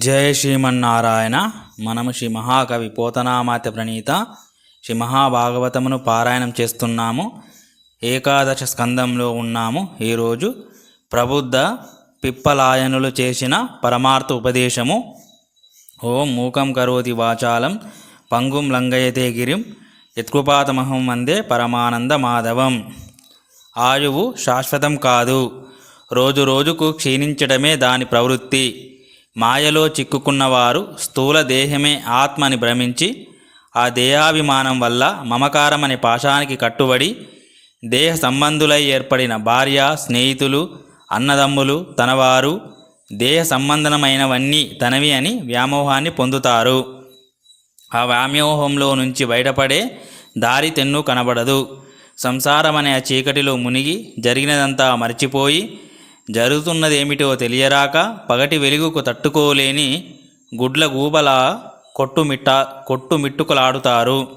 జయ శ్రీమన్నారాయణ మనము శ్రీ మహాకవి పోతనామాత ప్రణీత. శ్రీ మహాభాగవతమును పారాయణం చేస్తున్నాము. ఏకాదశ స్కందంలో ఉన్నాము. ఈరోజు ప్రబుద్ధ పిప్పలాయనులు చేసిన పరమార్థ ఉపదేశము. ఓం మూకం కరోతి వాచాలం పంగుం లంగయతే గిరిం యత్కృపాతమహం వందే పరమానంద మాధవం. ఆయువు శాశ్వతం కాదు. రోజు రోజుకు క్షీణించడమే దాని ప్రవృత్తి. మాయలో చిక్కుకున్నవారు స్థూల దేహమే ఆత్మని భ్రమించి ఆ దేహాభిమానం వల్ల మమకారం అనే పాశానికి కట్టుబడి దేహ సంబంధులై ఏర్పడిన భార్య స్నేహితులు అన్నదమ్ములు తనవారు దేహ సంబంధమైనవన్నీ తనవి అని వ్యామోహాన్ని పొందుతారు. ఆ వ్యామోహంలో నుంచి బయటపడే దారి తెన్ను కనబడదు. సంసారం అనే ఆ చీకటిలో మునిగి జరిగినదంతా మర్చిపోయి జరుగుతున్నదేమిటో తెలియరాక పగటి వెలుగుకు తట్టుకోలేని గుడ్ల గూబల కొట్టుమిట్ట కొట్టుమిట్టుకలాడుతారు.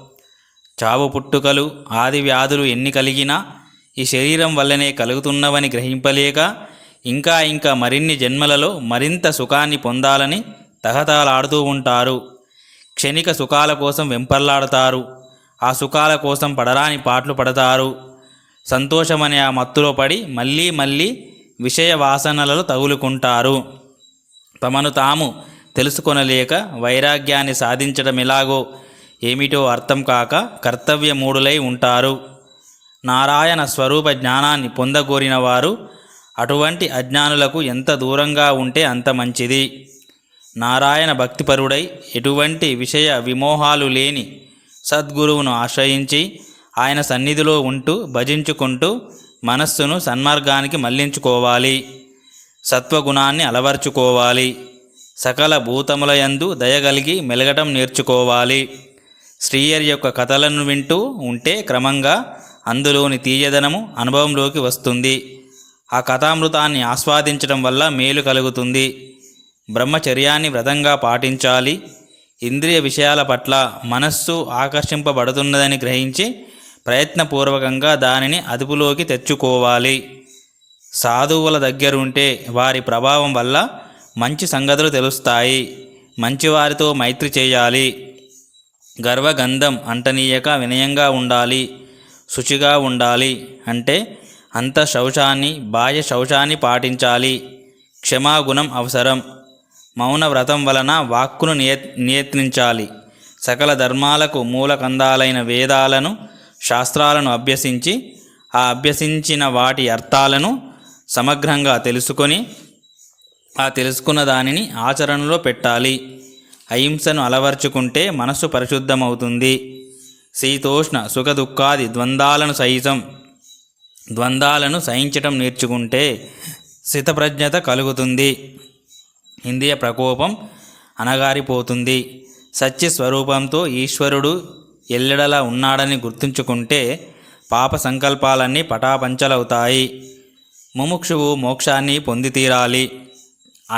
చావు పుట్టుకలు ఆది వ్యాధులు ఎన్ని కలిగినా ఈ శరీరం వల్లనే కలుగుతున్నవని గ్రహింపలేక ఇంకా ఇంకా మరిన్ని జన్మలలో మరింత సుఖాన్ని పొందాలని తహతలాడుతూ ఉంటారు. క్షణిక సుఖాల కోసం వెంపర్లాడతారు. ఆ సుఖాల కోసం పడరాని పాటలు పడతారు. సంతోషమనే ఆ మత్తులో పడి మళ్ళీ మళ్ళీ విషయ వాసనలలో తగులుకుంటారు. తమను తాము తెలుసుకొనలేక వైరాగ్యాన్ని సాధించడం ఎలాగో ఏమిటో అర్థం కాక కర్తవ్యమూడులై ఉంటారు. నారాయణ స్వరూప జ్ఞానాన్ని పొందగోరిన వారు అటువంటి అజ్ఞానులకు ఎంత దూరంగా ఉంటే అంత మంచిది. నారాయణ భక్తిపరుడై ఎటువంటి విషయ విమోహాలు లేని సద్గురువును ఆశ్రయించి ఆయన సన్నిధిలో ఉంటూ భజించుకుంటూ మనస్సును సన్మార్గానికి మళ్ళించుకోవాలి. సత్వగుణాన్ని అలవర్చుకోవాలి. సకల భూతములయందు దయగలిగి మెలగటం నేర్చుకోవాలి. శ్రీయర్ యొక్క కథలను వింటూ ఉంటే క్రమంగా అందులోని తీయదనము అనుభవంలోకి వస్తుంది. ఆ కథామృతాన్ని ఆస్వాదించడం వల్ల మేలు కలుగుతుంది. బ్రహ్మచర్యాన్ని వ్రతంగా పాటించాలి. ఇంద్రియ విషయాల పట్ల మనస్సు ఆకర్షింపబడుతున్నదని గ్రహించి ప్రయత్నపూర్వకంగా దానిని అదుపులోకి తెచ్చుకోవాలి. సాధువుల దగ్గరుంటే వారి ప్రభావం వల్ల మంచి సంగతులు తెలుస్తాయి. మంచివారితో మైత్రి చేయాలి. గర్వగంధం అంటనీయక వినయంగా ఉండాలి. శుచిగా ఉండాలి. అంటే అంత శౌచాన్ని బాహ్య శౌచాన్ని పాటించాలి. క్షమాగుణం అవసరం. మౌన వ్రతం వలన వాక్కును నియ నియత్నించాలి. సకల ధర్మాలకు మూలకందాలైన వేదాలను శాస్త్రాలను అభ్యసించి ఆ అభ్యసించిన వాటి అర్థాలను సమగ్రంగా తెలుసుకొని ఆ తెలుసుకున్న దానిని ఆచరణలో పెట్టాలి. అహింసను అలవర్చుకుంటే మనస్సు పరిశుద్ధమవుతుంది. శీతోష్ణ సుఖదుఖాది ద్వంద్వాలను సహితం ద్వంద్వాలను సహించటం నేర్చుకుంటే స్థితప్రజ్ఞత కలుగుతుంది. ఇంద్రియ ప్రకోపం అనగారిపోతుంది సత్య స్వరూపంతో ఈశ్వరుడు ఎల్లెడలా ఉన్నాడని గుర్తుంచుకుంటే పాప సంకల్పాలన్నీ పటాపంచలవుతాయి. ముముక్షువు మోక్షాన్ని పొంది తీరాలి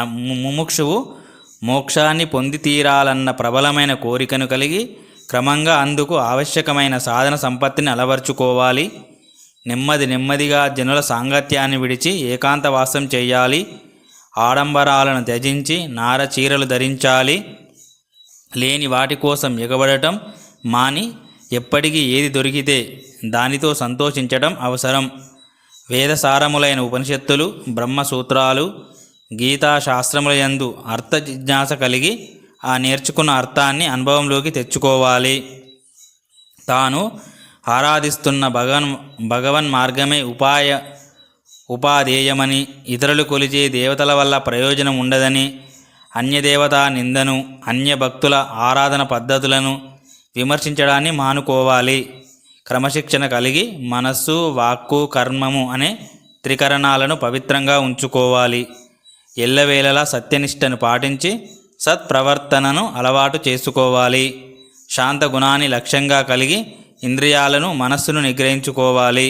ముముక్షువు మోక్షాన్ని పొంది తీరాలన్న ప్రబలమైన కోరికను కలిగి క్రమంగా అందుకు ఆవశ్యకమైన సాధన సంపత్తిని అలవర్చుకోవాలి. నెమ్మది నెమ్మదిగా జనుల సాంగత్యాన్ని విడిచి ఏకాంతవాసం చేయాలి. ఆడంబరాలను త్యజించి నార చీరలు ధరించాలి. లేని వాటి కోసం ఎగబడటం మాని ఎప్పటికీ ఏది దొరికితే దానితో సంతోషించడం అవసరం. వేదసారములైన ఉపనిషత్తులు బ్రహ్మసూత్రాలు గీతాశాస్త్రములయందు అర్థ జిజ్ఞాస కలిగి ఆ నేర్చుకున్న అర్థాన్ని అనుభవంలోకి తెచ్చుకోవాలి. తాను ఆరాధిస్తున్న భగవన్ భగవన్ మార్గమే ఉపాయ ఉపాధేయమని ఇతరులు కొలిచే దేవతల వల్ల ప్రయోజనం ఉండదని అన్యదేవతా నిందను అన్య భక్తుల ఆరాధన పద్ధతులను విమర్శించడాన్ని మానుకోవాలి. క్రమశిక్షణ కలిగి మనస్సు వాక్కు కర్మము అనే త్రికరణాలను పవిత్రంగా ఉంచుకోవాలి. ఎల్లవేళలా సత్యనిష్టను పాటించి సత్ప్రవర్తనను అలవాటు చేసుకోవాలి. శాంత గుణాన్ని లక్ష్యంగా కలిగి ఇంద్రియాలను మనస్సును నిగ్రహించుకోవాలి.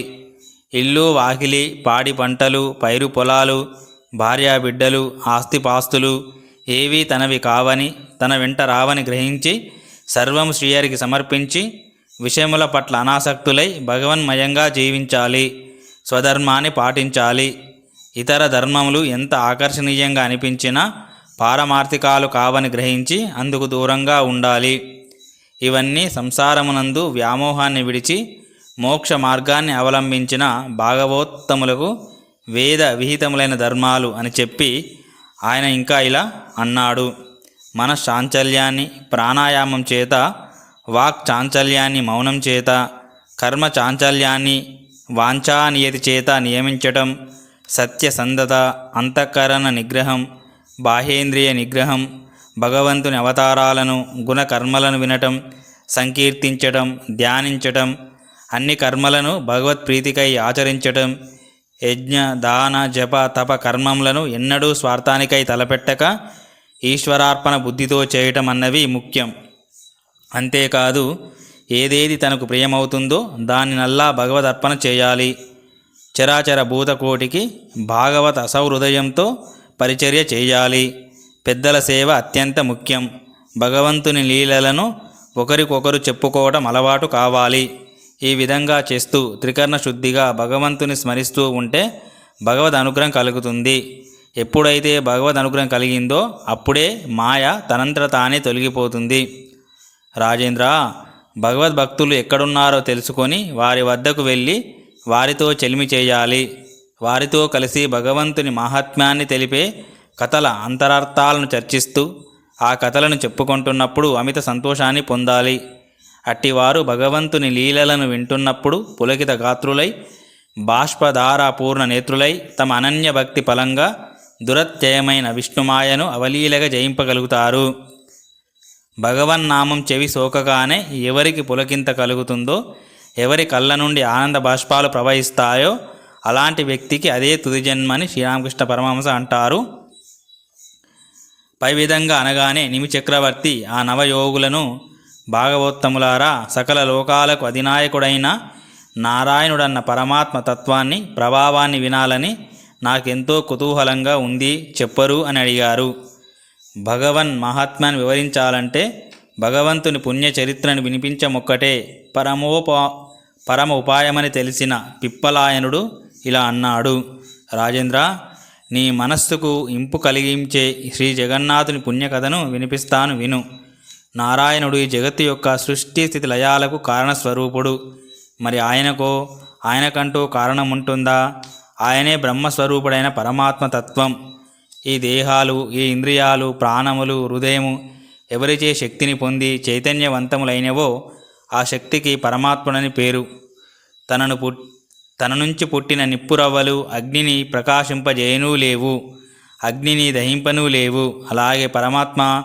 ఇల్లు వాకిలి పాడి పంటలు పైరు పొలాలు భార్యా బిడ్డలు ఆస్తిపాస్తులు ఏవి తనవి కావని తన వెంట రావని గ్రహించి సర్వం శ్రీహరికి సమర్పించి విషయముల పట్ల అనాసక్తులై భగవన్మయంగా జీవించాలి స్వధర్మాన్ని పాటించాలి. ఇతర ధర్మములు ఎంత ఆకర్షణీయంగా అనిపించినా పారమార్థికాలు కావని గ్రహించి అందుకు దూరంగా ఉండాలి. ఇవన్నీ సంసారమునందు వ్యామోహాన్ని విడిచి మోక్ష మార్గాన్ని అవలంబించిన భాగవోత్తములకు వేద విహితములైన ధర్మాలు అని చెప్పి ఆయన ఇంకా ఇలా అన్నాడు. మన చాంచల్యాన్ని ప్రాణాయామం చేత వాక్ చాంచల్యాన్ని మౌనం చేత కర్మ చాంచల్యాన్ని వాంఛానియతి చేత నియమించటం సత్యసంధత అంతఃకరణ నిగ్రహం బాహేంద్రియ నిగ్రహం భగవంతుని అవతారాలను గుణకర్మలను వినటం సంకీర్తించటం ధ్యానించటం అన్ని కర్మలను భగవత్ప్రీతికై ఆచరించటం యజ్ఞ దాన జప తప కర్మములను ఎన్నడూ స్వార్థానికై తలపెట్టక ఈశ్వరార్పణ బుద్ధితో చేయటం అన్నవి ముఖ్యం. అంతేకాదు ఏదేది తనకు ప్రియమవుతుందో దానినల్లా భగవదర్పణ చేయాలి. చరాచర భూతకోటికి భాగవత సౌహృదయంతో పరిచర్య చేయాలి. పెద్దల సేవ అత్యంత ముఖ్యం. భగవంతుని లీలలను ఒకరికొకరు చెప్పుకోవడం అలవాటు కావాలి. ఈ విధంగా చేస్తూ త్రికరణ శుద్ధిగా భగవంతుని స్మరిస్తూ ఉంటే భగవద్ అనుగ్రహం కలుగుతుంది. ఎప్పుడైతే భగవద్ అనుగ్రహం కలిగిందో అప్పుడే మాయ తనంతట తానే తొలగిపోతుంది. రాజేంద్ర భగవద్భక్తులు ఎక్కడున్నారో తెలుసుకొని వారి వద్దకు వెళ్ళి వారితో చెలిమి చేయాలి. వారితో కలిసి భగవంతుని మహాత్మ్యాన్ని తెలిపే కథల అంతరార్థాలను చర్చిస్తూ ఆ కథలను చెప్పుకుంటున్నప్పుడు అమిత సంతోషాన్ని పొందాలి. అట్టివారు భగవంతుని లీలలను వింటున్నప్పుడు పులకిత గాత్రులై బాష్పధారాపూర్ణ నేత్రులై తమ అనన్య భక్తి ఫలంగా దురత్యయమైన విష్ణుమాయను అవలీలగా జయింపగలుగుతారు. భగవన్నామం చెవి సోకగానే ఎవరికి పులకింత కలుగుతుందో ఎవరి కళ్ళ నుండి ఆనంద బాష్పాలు ప్రవహిస్తాయో అలాంటి వ్యక్తికి అదే తుది జన్మని శ్రీరామకృష్ణ పరమహంస అంటారు. పై విధంగా అనగానే నిమి చక్రవర్తి ఆ నవయోగులను భాగవోత్తములారా సకల లోకాలకు అధినాయకుడైన నారాయణుడన్న పరమాత్మ తత్వాన్ని ప్రభావాన్ని వినాలని నాకెంతో కుతూహలంగా ఉంది చెప్పరు అని అడిగారు. భగవన్ మహాత్మ్యాన్ని వివరించాలంటే భగవంతుని పుణ్య చరిత్రను వినిపించమొక్కటే. పరమోపా పరమ ఉపాయమని తెలిసిన పిప్పలాయనుడు ఇలా అన్నాడు. రాజేంద్ర నీ మనస్సుకు ఇంపు కలిగించే శ్రీ జగన్నాథుని పుణ్యకథను వినిపిస్తాను విను. నారాయణుడు ఈ జగత్తు యొక్క సృష్టి స్థితి లయాలకు కారణస్వరూపుడు. మరి ఆయనకో ఆయనకంటూ కారణం ఉంటుందా ఆయనే బ్రహ్మస్వరూపుడైన పరమాత్మ తత్వం ఈ దేహాలు ఈ ఇంద్రియాలు ప్రాణములు హృదయము ఎవరిచే శక్తిని పొంది చైతన్యవంతములైనవో ఆ శక్తికి పరమాత్ముడని పేరు. తనను పుట్ తన నుంచి పుట్టిన నిప్పురవ్వలు అగ్నిని ప్రకాశింపజేయనూ లేవు అగ్నిని దహింపనూ లేవు. అలాగే పరమాత్మ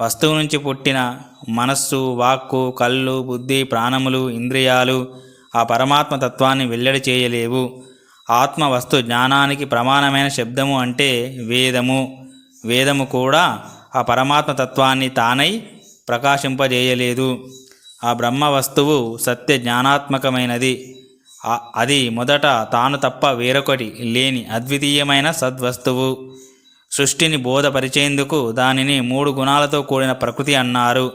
వస్తువు నుంచి పుట్టిన మనస్సు వాక్కు కళ్ళు బుద్ధి ప్రాణములు ఇంద్రియాలు ఆ పరమాత్మ తత్వాన్ని వెల్లడి చేయలేవు. ఆత్మవస్తు జ్ఞానానికి ప్రమాణమైన శబ్దము అంటే వేదము. వేదము కూడా ఆ పరమాత్మ తత్వాన్ని తానై ప్రకాశింపజేయలేదు. ఆ బ్రహ్మ వస్తువు సత్య జ్ఞానాత్మకమైనది. అది మొదట తాను తప్ప వేరొకటి లేని అద్వితీయమైన సద్వస్తువు. సృష్టిని బోధపరిచేందుకు దానిని మూడు గుణాలతో కూడిన ప్రకృతి అన్నారు.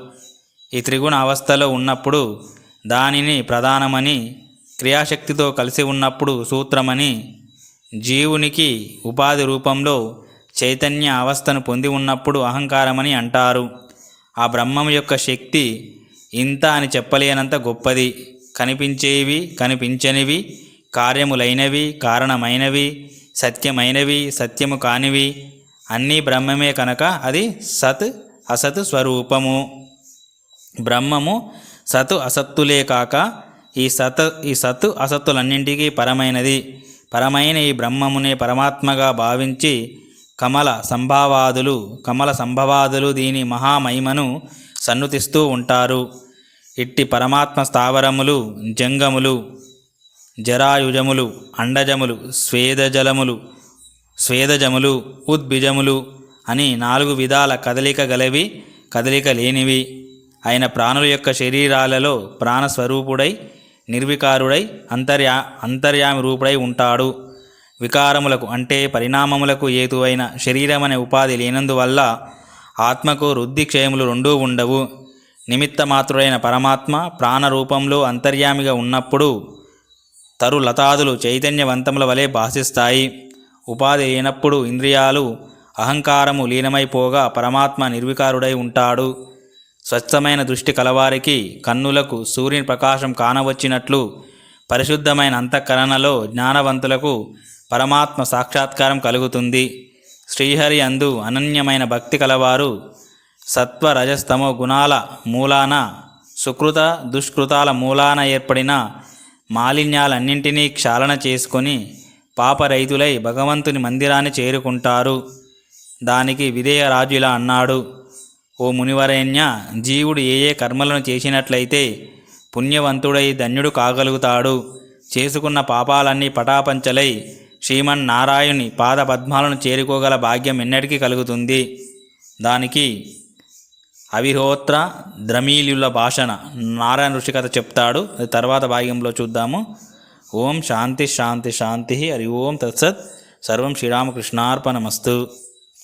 ఈ త్రిగుణ అవస్థలో ఉన్నప్పుడు దానిని ప్రధానమని క్రియాశక్తితో కలిసి ఉన్నప్పుడు సూత్రమని జీవునికి ఉపాధి రూపంలో చైతన్య అవస్థను పొంది ఉన్నప్పుడు అహంకారమని అంటారు. ఆ బ్రహ్మం యొక్క శక్తి ఇంత అని చెప్పలేనంత గొప్పది. కనిపించేవి కనిపించనివి కార్యములైనవి కారణమైనవి సత్యమైనవి సత్యము కానివి అన్నీ బ్రహ్మమే కనుక అది సత్ అసత్ స్వరూపము. బ్రహ్మము సత్ అసత్తులే కాక ఈ సత్ ఈ సత్తు అసత్తులన్నింటికీ పరమైనది. పరమైన ఈ బ్రహ్మమునే పరమాత్మగా భావించి కమల సంభావాదులు కమల సంభవాదులు దీని మహామహిమను సన్నుతిస్తూ ఉంటారు. ఇట్టి పరమాత్మ స్థావరములు జంగములు జరాయుజములు అండజములు స్వేదజలములు స్వేదజములు ఉద్భిజములు అని నాలుగు విధాల కదలిక గలవి కదలిక లేనివి. అయిన ప్రాణుల యొక్క శరీరాలలో ప్రాణస్వరూపుడై నిర్వికారుడై అంతర్యా అంతర్యామి రూపుడై ఉంటాడు. వికారములకు అంటే పరిణామములకు ఏతువైన శరీరమనే ఉపాధి లేనందువల్ల ఆత్మకు వృద్ధి క్షయములు రెండూ ఉండవు. నిమిత్త మాత్రుడైన పరమాత్మ ప్రాణరూపంలో అంతర్యామిగా ఉన్నప్పుడు తరులతాదులు చైతన్యవంతముల వలె భాషిస్తాయి ఉపాధి లేనప్పుడు ఇంద్రియాలు అహంకారము లీనమైపోగా పరమాత్మ నిర్వికారుడై ఉంటాడు. స్వచ్ఛమైన దృష్టి కలవారికి కన్నులకు సూర్యుని ప్రకాశం కానవచ్చినట్లు పరిశుద్ధమైన అంతఃకరణలో జ్ఞానవంతులకు పరమాత్మ సాక్షాత్కారం కలుగుతుంది. శ్రీహరి అందు అనన్యమైన భక్తి కలవారు సత్వరజస్తమో గుణాల మూలాన సుకృత దుష్కృతాల మూలాన ఏర్పడిన మాలిన్యాలన్నింటినీ క్షాళన చేసుకొని పాపరైతులై భగవంతుని మందిరాన్ని చేరుకుంటారు. దానికి విధేయరాజు ఇలా అన్నాడు. ఓ మునివరైన్య జీవుడు ఏ ఏ కర్మలను చేసినట్లయితే పుణ్యవంతుడై ధన్యుడు కాగలుగుతాడు. చేసుకున్న పాపాలన్నీ పటాపంచలై శ్రీమన్నారాయణి పాద పద్మాలను చేరుకోగల భాగ్యం ఎన్నటికీ కలుగుతుంది. దానికి అవిహోత్ర ద్రమీలుల భాషణ నారాయణ ఋషి కథ చెప్తాడు తర్వాత భాగ్యంలో చూద్దాము. ఓం శాంతి శాంతి శాంతి హరి ఓం తత్సత్. సర్వం శ్రీరామకృష్ణార్పణమస్తు.